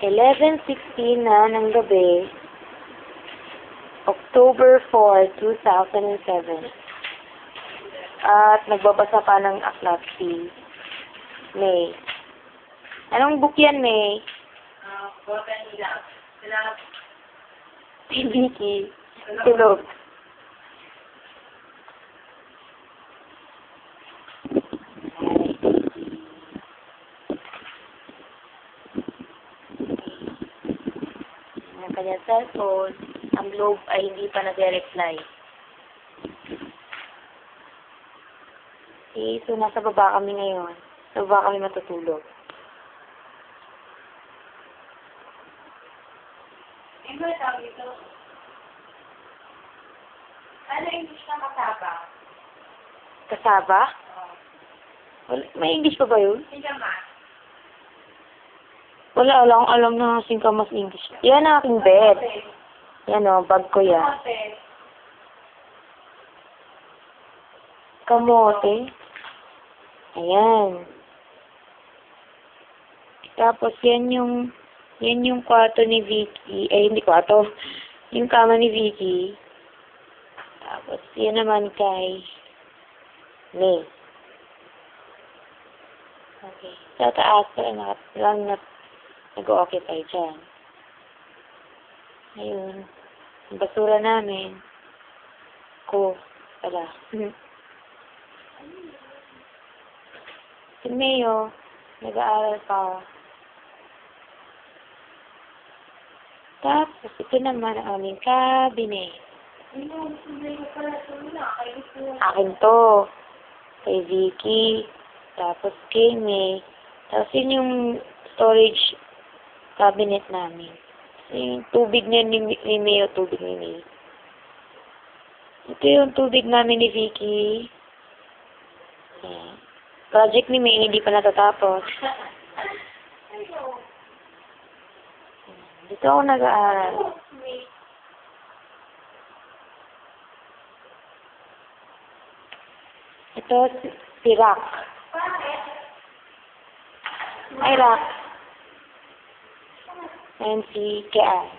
11.16 na ng gabi, October 4, 2007. At nagbabasa pa ng aklat si May. Anong book yan, May? Ah, bota nila. Sila, Si Vicky. Tulog. Ang kanyang cellphone, ang globe ay hindi pa nagre-reply. Okay, so nasa baba kami ngayon. Sa baba kami matutulog. ano ba tawag ito? Ano English na kasaba? Kasaba? Oh. Wala, may English pa ba yun? Hindi ma. Wala, wala akong alam na singkamas English. Yan ang aking bed. Yan o, bag ko yan. Kamote. Ayan. Tapos yan yung, yan yung kwarto ni Vicky. Eh, hindi kwarto. Yung kama ni Vicky. Tapos yan naman kay May. Okay. Sa taas pala na, lang na nag-occupy dyan. Ayun. Ang basura namin. Ko. Pala. Si Mayo, nag-aaral pa. Tapos, ito naman ang aming cabinet. Akin to. Kay Vicky. Tapos kay May. Tapos yun yung storage cabinet namin. Yung tubig niya ni, ni May o tubig ni May. Ito yung tubig namin ni Vicky. Project ni May hindi pa natatapos. Dito ako nag-aaral. Ito si Rock. Ay, Rock. and CKI.